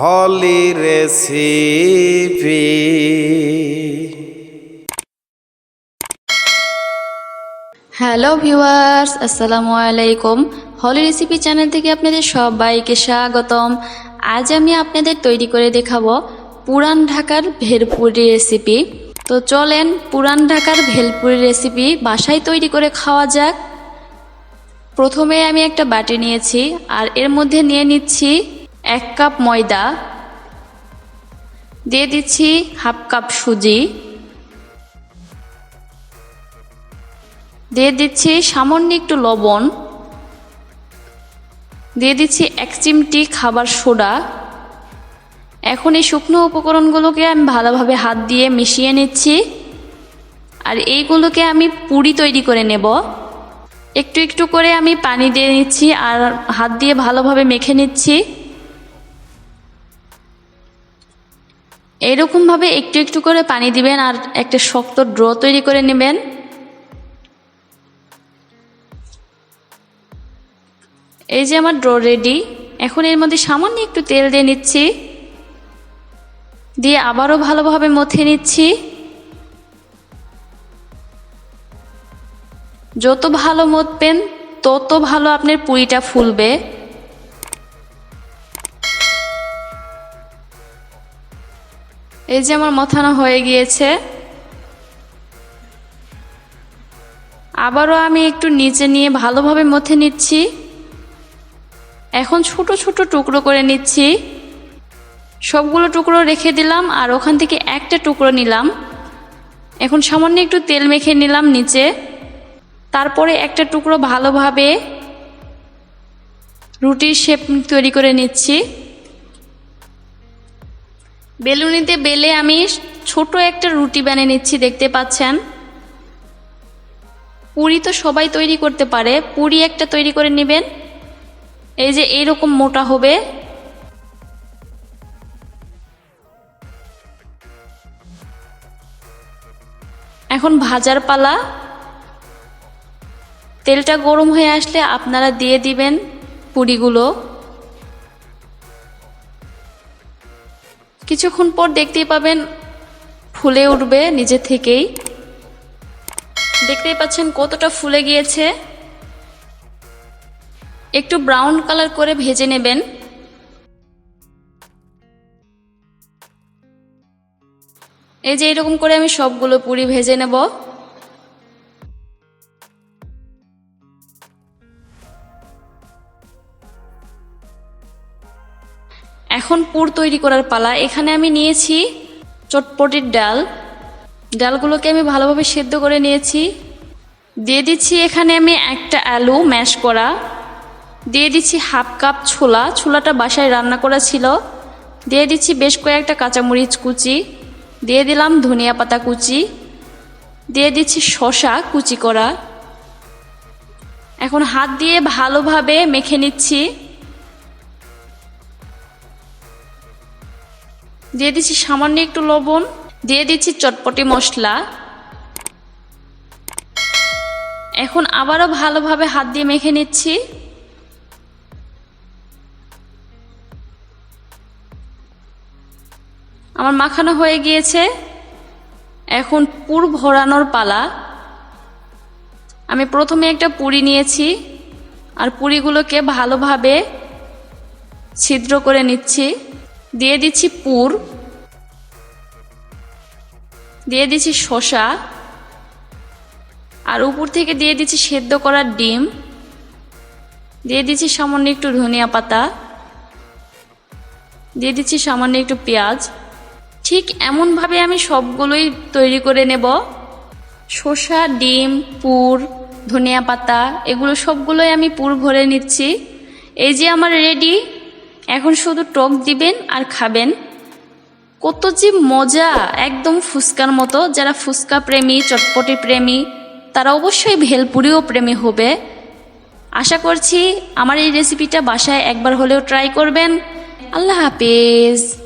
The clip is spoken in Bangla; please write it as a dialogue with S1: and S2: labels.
S1: হলি রেসিপি।
S2: হ্যালো ভিউয়ার্স, আসসালামু আলাইকুম। হলি রেসিপি চ্যানেল থেকে আপনাদের সবাইকে স্বাগতম। আজ আমি আপনাদের তৈরি করে দেখাবো পুরান ঢাকার ভেলপুরি রেসিপি। তো চলেন পুরান ঢাকার ভেলপুরি রেসিপি বাসায় তৈরি করে খাওয়া যাক। প্রথমে আমি একটা বাটি নিয়েছি আর এর মধ্যে নিয়ে নিচ্ছি এক কাপ ময়দা, দিয়ে দিচ্ছি হাফ কাপ সুজি, দিয়ে দিচ্ছি সামান্য একটু লবণ, দিয়ে দিচ্ছি এক চিমটি খাবার সোডা। এখন এই শুকনো উপকরণগুলোকে আমি ভালোভাবে হাত দিয়ে মিশিয়ে নিচ্ছি। আর এইগুলোকে আমি পুরি তৈরি করে নেব। একটু একটু করে আমি পানি দিয়ে নিচ্ছি আর হাত দিয়ে ভালোভাবে মেখে নিচ্ছি। এরকমভাবে একটু একটু করে পানি দিবেন আর একটা শক্ত ড্র তৈরি করে নেবেন। এই যে আমার ড্র রেডি। এখন এর মধ্যে সামান্য একটু তেল দিয়ে নিচ্ছি। দিয়ে আবারও ভালোভাবে মথে নিচ্ছি। যত ভালো মতবেন, তত ভালো আপনার পুরিটা ফুলবে। এই যে আমার মথানো হয়ে গিয়েছে। আবারও আমি একটু নিচে নিয়ে ভালোভাবে মথে নিচ্ছি। এখন ছোট ছোট টুকরো করে নিচ্ছি। সবগুলো টুকরো রেখে দিলাম আর ওখান থেকে একটা টুকরো নিলাম। এখন সামান্য একটু তেল মেখে নিলাম নিচে। তারপরে একটা টুকরো ভালোভাবে রুটির শেপ তৈরি করে নিচ্ছি। বেলুনিতে বেলে আমি ছোট একটা রুটি বানিয়ে নিচ্ছি, দেখতে পাচ্ছেন? পুরি তো সবাই তৈরি করতে পারে। পুরি একটা তৈরি করে নেবেন। এই যে এইরকম মোটা হবে। এখন ভাজার পালা। তেলটা গরম হয়ে আসলে আপনারা দিয়ে দিবেন পুরিগুলো। কিছুক্ষণ পর দেখতেই পাবেন ফুলে উঠবে নিজে থেকেই। দেখতেই পাচ্ছেন কতটা ফুলে গিয়েছে। একটু ব্রাউন কালার করে ভেজে নেবেন। এই যে এরকম করে আমি সবগুলো পুরি ভেজে নেব। এখন পুর তৈরি করার পালা। এখানে আমি নিয়েছি চটপটির ডাল। ডালগুলোকে আমি ভালোভাবে সেদ্ধ করে নিয়েছি। দিয়ে দিচ্ছি এখানে আমি একটা আলু ম্যাশ করা। দিয়ে দিচ্ছি হাফ কাপ ছোলা। ছোলাটা বাসায় রান্না করা ছিল। দিয়ে দিচ্ছি বেশ কয়েকটা কাঁচামরিচ কুচি। দিয়ে দিলাম ধনিয়া পাতা কুচি। দিয়ে দিচ্ছি শশা কুচি করা। এখন হাত দিয়ে ভালোভাবে মেখে নিচ্ছি। দিয়ে দিচ্ছি সামান্য একটু লবণ, দিয়ে দিচ্ছি চটপটি মশলা। এখন আবারও ভালোভাবে হাত দিয়ে মেখে নিচ্ছি। আমার মাখানো হয়ে গিয়েছে। এখন পুর ভরানোর পালা। আমি প্রথমে একটা পুরি নিয়েছি আর পুরিগুলোকে ভালোভাবে ছিদ্র করে নিচ্ছি। দিয়ে দিচ্ছি পুর, দিয়ে দিচ্ছি শসা, আর উপর থেকে দিয়ে দিচ্ছি সেদ্ধ করার ডিম, দিয়ে দিচ্ছি সামান্য একটু ধনিয়া পাতা, দিয়ে দিচ্ছি সামান্য একটু পেঁয়াজ। ঠিক এমনভাবে আমি সবগুলোই তৈরি করে নেব। শসা, ডিম, পুর, ধনিয়া পাতা, এগুলো সবগুলোই আমি পুর ভরে নিচ্ছি। এই যে আমার রেডি এখন শুধু টক দিবেন আর খাবেন। কত যে মজা, একদম ফুচকার মতো। যারা ফুচকা প্রেমী, চটপটি প্রেমী, তারা অবশ্যই ভেলপুরিও প্রেমী হবে। আশা করছি আমার এই রেসিপিটা বাসায় একবার হলেও ট্রাই করবেন। আল্লাহ হাফেজ।